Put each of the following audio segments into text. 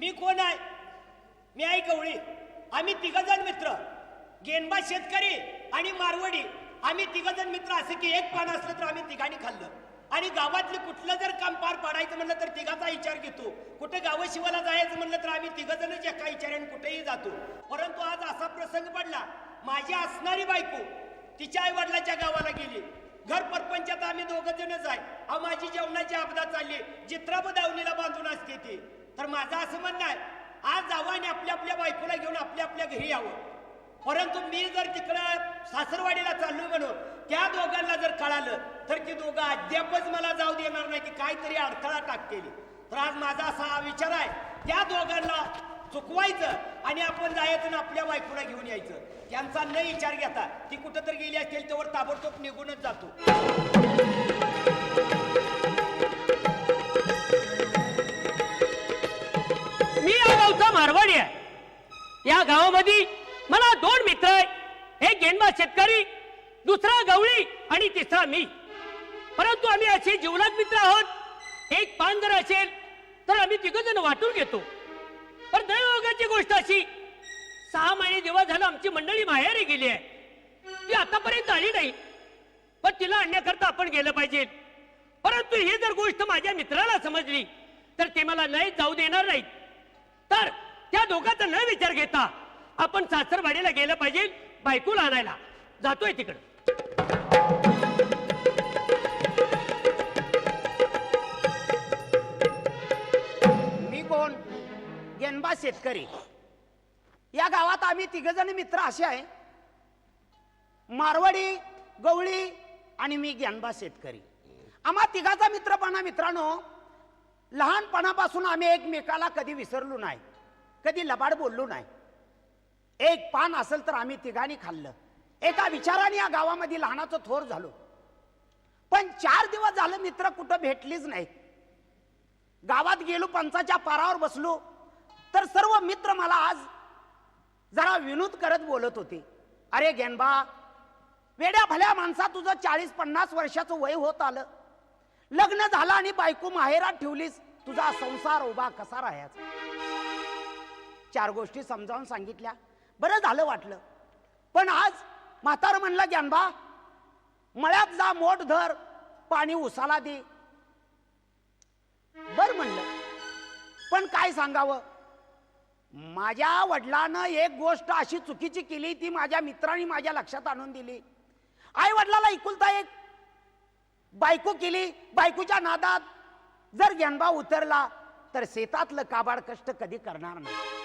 मी कोण आहे? मी आई गवळी. आम्ही तिघजण मित्र. गेनबा शेतकरी आणि मारवडी. आम्ही तिघजण मित्र. असं की एक पान असलं तर आम्ही तिघांनी खाल्लं. आणि गावातलं कुठलं जर काम पार पाडायचं म्हणलं तर तिघाचा विचार घेतो. कुठे गावशिवाला जायचं म्हणलं तर आम्ही तिघजणच एका विचाराने कुठेही जातो. परंतु आज असा प्रसंग पडला. माझी असणारी बायको तिच्या आई वडिलाच्या गावाला गेली. घर परपंचात आम्ही दोघ जणच आहे. अहो माझी जेवणाची आपदा चालली. जित्राब दावणीला बांधून असते ती. तर माझं असं म्हणणं आहे आज जावं आणि आपल्या आपल्या बायकोला घेऊन आपल्या आपल्या घरी यावं. परंतु मी जर तिकडं सासरवाडीला चाललो म्हणून त्या दोघांना जर कळालं तर ती दोघं अद्यापच मला जाऊ देणार नाही की काहीतरी अडथळा टाकलेली तर आज माझा असा विचार आहे त्या दोघांना चुकवायचं आणि आपण जायचं आणि आपल्या बायकोला घेऊन यायचं. त्यांचा न विचार घेता ती कुठं तर गेली असेल तेव्हा ताबडतोब निघूनच जातो. मारवाडी आहे. या गावामध्ये मला दोन मित्र आहे एक गेंडबा शेतकरी दुसरा गवळी आणि तिसरा मी. परंतु आम्ही असे जीवनात मित्र आहोत. एक पान जर असेल तर आम्ही तिघ जण वाटून घेतो. पण दैवयोगाची गोष्ट अशी सहा महिने दिवस झालं आमची मंडळी माहेरी गेली आहे. ती आतापर्यंत आली नाही. पण तिला आणण्याकरता आपण गेलं पाहिजे. परंतु ही जर गोष्ट माझ्या मित्राला समजली तर ते मला लय जाऊ देणार नाहीत. तर त्या दोघांचा न विचार घेता. आपण सासरवाडीला गेलं पाहिजे बायकोला आणायला. जातोय तिकडं. मी कोण? गेनबा शेतकरी. या गावात आम्ही तिघजण मित्र असे आहे. मारवाडी गवळी आणि मी ज्ञानबा शेतकरी. आम्हा तिघाचा मित्रपणा मित्रांनो लहानपणापासून आम्ही एकमेकाला कधी विसरलो नाही. कधी लबाड बोललो नाही. एक पान असेल तर आम्ही तिघांनी खाल्लं. एका विचाराने या गावामध्ये लहानाचं थोर झालो. पण चार दिवस झालं मित्र कुठं भेटलीच नाही. गावात गेलो पंचाच्या पारावर बसलो. तर सर्व मित्र मला आज जरा विनोद करत बोलत होते. अरे गेनबा वेड्या भल्या माणसा तुझं चाळीस पन्नास वर्षाचं वय होत आलं. लग्न झालं आणि बायको माहेरात ठेवलीस. तुझा संसार उभा कसा राहायचा? चार गोष्टी समजावून सांगितल्या. बरं झालं वाटलं. पण आज म्हातार म्हणलं ज्ञानबा मळ्यात जा मोठ धर पाणी उसाला दे. बर म्हणलं. पण काय सांगावं? माझ्या वडिलानं एक गोष्ट अशी चुकीची केली ती माझ्या मित्रांनी माझ्या लक्षात आणून दिली. आई वडिलाला इकुलता एक बायको केली बायकोच्या नादात जर ज्ञानबा उतरला तर शेतातलं काबाड कष्ट कधी करणार नाही.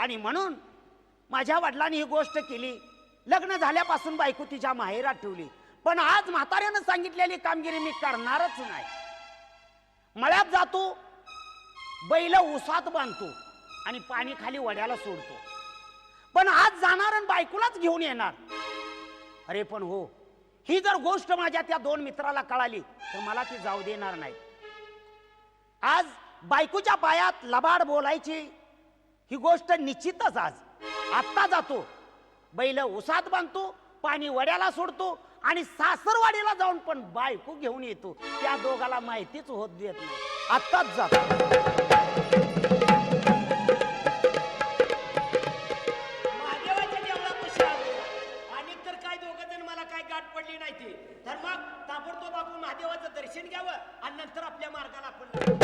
आणि म्हणून माझ्या वडिलांनी ही गोष्ट केली. लग्न झाल्यापासून बायको तिच्या माहेरात ठेवली. पण आज म्हाताऱ्यानं सांगितलेली कामगिरी मी करणारच नाही. मळ्यात जातो बैल उसात बांधतो आणि पाणी खाली वड्याला सोडतो. पण आज जाणार आणि बायकोलाच घेऊन येणार. अरे पण हो ही जर गोष्ट माझ्या त्या दोन मित्राला कळाली तर मला ती जाऊ देणार नाही. आज बायकोच्या पायात लबाड बोलायची ही गोष्ट निश्चितच आज. आत्ता जातो. बैल उसात बांधतो पाणी वड्याला सोडतो आणि सासरवाडीला जाऊन पण बायको घेऊन येतो. त्या दोघाला माहितीच होत देत नाही. आत्ताच जातो. महादेवाच्या आणि तर दोघं मला काय गाठ पडली नाही ती. तर मग ताबडतोब आपण महादेवाचं दर्शन घ्यावं आणि नंतर आपल्या मार्गाला आपण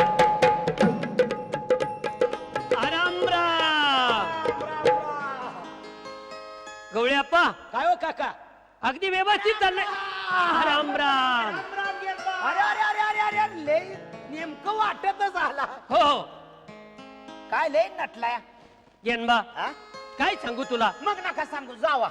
अगदी व्यवस्थित चाललंय. राम राम. अरे अरे अरे अरे अरे अरे लय नेमकं वाटतच आला हो हो. काय लय नटलाय? गेनबा हा? काय सांगू तुला? मग नका सांगू जावा.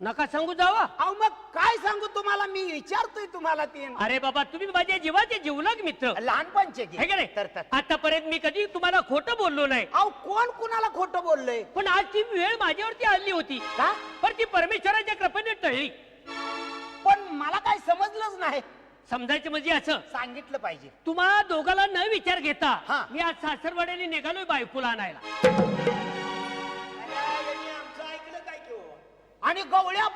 नका सांगू जावा. अहो मग काय सांगू तुम्हाला? मी विचारतोय तुम्हाला ते. अरे बाबा तुम्ही माझ्या जीवाचे जीवलग मित्र. लहानपणचे की? है का तर तर. आतापर्यंत मी कधी तुम्हाला खोटं बोललो नाही. अहो कोण कुणाला खोटं बोललंय? पण आज ती वेळ माझ्यावरती आली होती. का? पण ती परमेश्वराच्या कृपेने टळली. पण मला काय समजलंच नाही. समजायचं म्हणजे असं. सांगितलं पाहिजे. तुम्हा दोघाला न विचार घेता हा. मी आज सासरवाड्याने निघालोय बायकोला आणायला. आणि गवळ्या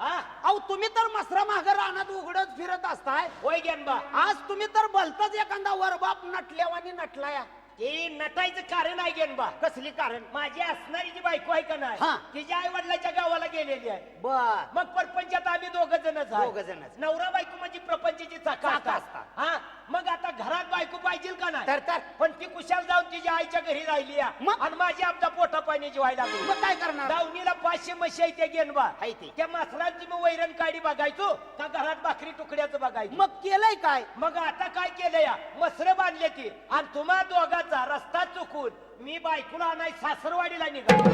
हा. अहो तुम्ही तर मसरा माग रानात उघडत फिरत असताय. होय ज्ञानबा आज तुम्ही तर भलतच एखादा वरबाप नटल्यावानी नटलाय. ते नटायचं कारण आहे गेनबा कसली कारण? माझी असणारी जी बायको आहे का नाही? हा. तिच्या आई वडिलाच्या गावाला गेलेली आहे. बर. मग परपंचात आम्ही दोघ जणच आहे. दोघंजणच. नवरा बायको म्हणजे प्रपंचाची चाका चाकं असतात. असतात. हा. मग आता घरात बायको पाहिजे का नाही? तर तर. पण ती कुशाल जाऊन तिच्या आईच्या घरी राहिली. मग? आणि माझी आमचा पोटा पाण्याची व्हायला लागली. मग काय करणार? दावणीला पाचशे म्हशी आहे त्या गेनबा आहे ते. त्या मासरांची मग वैरण काडी बघायचो का घरात भाकरी तुकड्याचं बघायचो? मग केलंय काय? मग आता काय केलं या मसर बांधले ती. आणि तुम्हा दोघाचा रस्ता चुकून मी बायकोला आणाय सासरवाडीला निघालो.